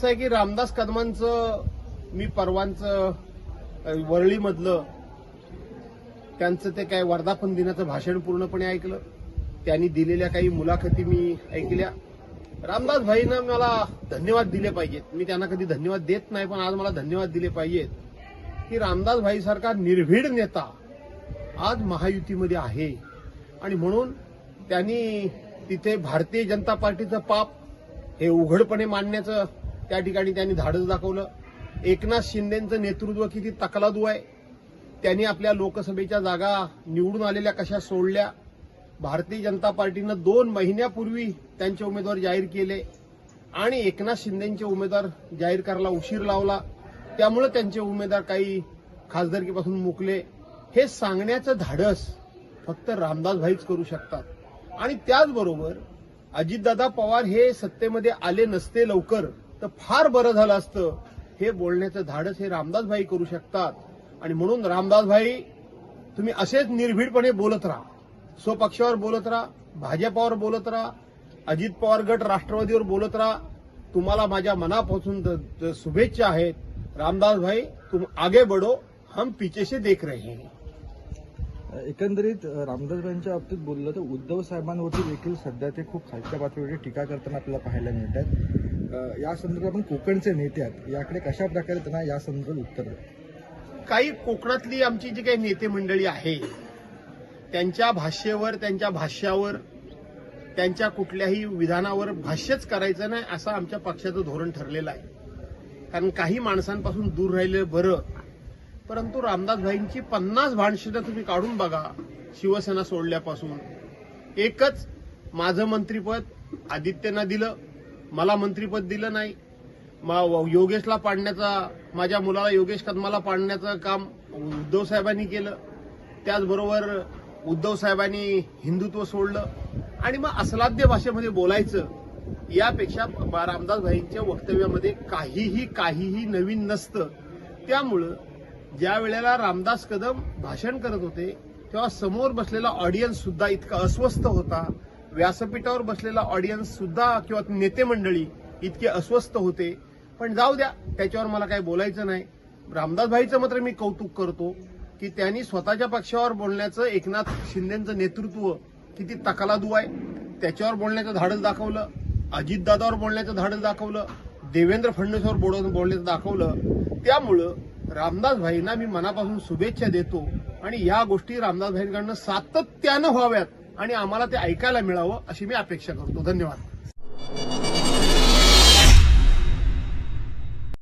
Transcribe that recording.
असं आहे की रामदास कदमांचं मी परवांचं वरळीमधलं त्यांचं ते काय वर्धापन दिनाचं भाषण पूर्णपणे ऐकलं. त्यांनी दिलेल्या काही मुलाखती मी ऐकल्या. रामदास भाईनं मला धन्यवाद दिले पाहिजेत. मी त्यांना कधी धन्यवाद देत नाही पण आज मला धन्यवाद दिले पाहिजेत. की रामदास भाई सारखा निर्भीड नेता आज महायुतीमध्ये आहे. आणि म्हणून त्यांनी तिथे भारतीय जनता पार्टीचं पाप हे उघडपणे मांडण्याचं त्या ठिकाणी त्यांनी धाडस दाखवलं. एकनाथ शिंदेचं नेतृत्व किती तकलादू आहे. त्यांनी आपल्या लोकसभेच्या जागा निवडून आलेल्या कशा सोडल्या. भारतीय जनता पार्टीनं दोन महिन्यापूर्वी त्यांचे उमेदवार जाहीर केले. आणि एकनाथ शिंदेचे उमेदवार जाहीर करायला उशीर लावला. त्यामुळे त्यांचे उमेदवार काही खासदारकीपासून मुकले. हे सांगण्याचं धाडस फक्त रामदास भाईच करू शकतात. आणि त्याचबरोबर अजितदादा पवार हे सत्तेमध्ये आले नसते लवकर. तर फार बरं झालं असतं. हे बोलण्याचं धाडस हे रामदास भाई करू शकतात. आणि म्हणून रामदास भाई तुम्ही असेच निर्भीडपणे बोलत राहा. स्वपक्षावर बोलत राहा भाजपावर बोलत राहा अजित पवार गट राष्ट्रवादीवर बोलत राहा. तुम्हाला माझ्या मनापासून शुभेच्छा आहेत. रामदास भाई तुम आगे बढ़ो हम पीछे से देख रहे हैं. एकंदरीत रामदासबाईंच्या बाबतीत बोललं तर उद्धव साहेबांवरती देखील सध्या ते खूप खालच्या पातळीवर टीका करताना आपल्याला पाहायला मिळतात या संदर्भात आपण कोकणचे नेते आहेत. याकडे कशा प्रकारे त्यांना या संदर्भात उत्तर काही कोकणातली आमची जी काही नेते मंडळी आहे त्यांच्या भाषेवर त्यांच्या भाष्यावर त्यांच्या कुठल्याही विधानावर भाष्यच करायचं नाही असं आमच्या पक्षाचं धोरण ठरलेलं आहे. कारण काही माणसांपासून दूर राहिलेलं बरं. परंतु रामदासभाईंची पन्नास भाषणं तुम्ही काढून बघा शिवसेना सोडल्यापासून. एकच माझं मंत्रीपद आदित्यना दिलं. मला मंत्रीपद दिलं नाही. मा- योगेशला पाडण्याचा माझ्या मुलाला योगेश कदमाला पाडण्याचं काम उद्धव साहेबांनी केलं. त्याचबरोबर उद्धव साहेबांनी हिंदुत्व सोडलं. आणि मग असलाद्य भाषेमध्ये बोलायचं यापेक्षा बा- रामदास भाईंच्या वक्तव्यामध्ये काहीही काहीही नवीन नसतं. त्यामुळं ज्या वेळेला रामदास कदम भाषण करत होते तेव्हा समोर बसलेला ऑडियन्स सुद्धा इतका अस्वस्थ होता. व्यासपीठावर बसलेला ऑडियन्स सुद्धा किंवा नेते मंडळी इतके अस्वस्थ होते. पण जाऊ द्या त्याच्यावर मला काही बोलायचं नाही. रामदास भाईचं मात्र मी कौतुक करतो की त्यांनी स्वतःच्या पक्षावर बोलण्याचं एकनाथ शिंदेचं नेतृत्व किती तकलादू आहे. त्याच्यावर बोलण्याचं धाडस दाखवलं अजितदादावर बोलण्याचं धाडस दाखवलं देवेंद्र फडणवीसवर बोलून बोलण्याचं दाखवलं. त्यामुळं रामदास भाईंना मी मनापासून शुभेच्छा देतो आणि या गोष्टी रामदास भाईंकडनं सातत्यानं व्हाव्यात. आणि आम्हाला ते ऐकायला मिळावं अशी मी अपेक्षा करतो. धन्यवाद.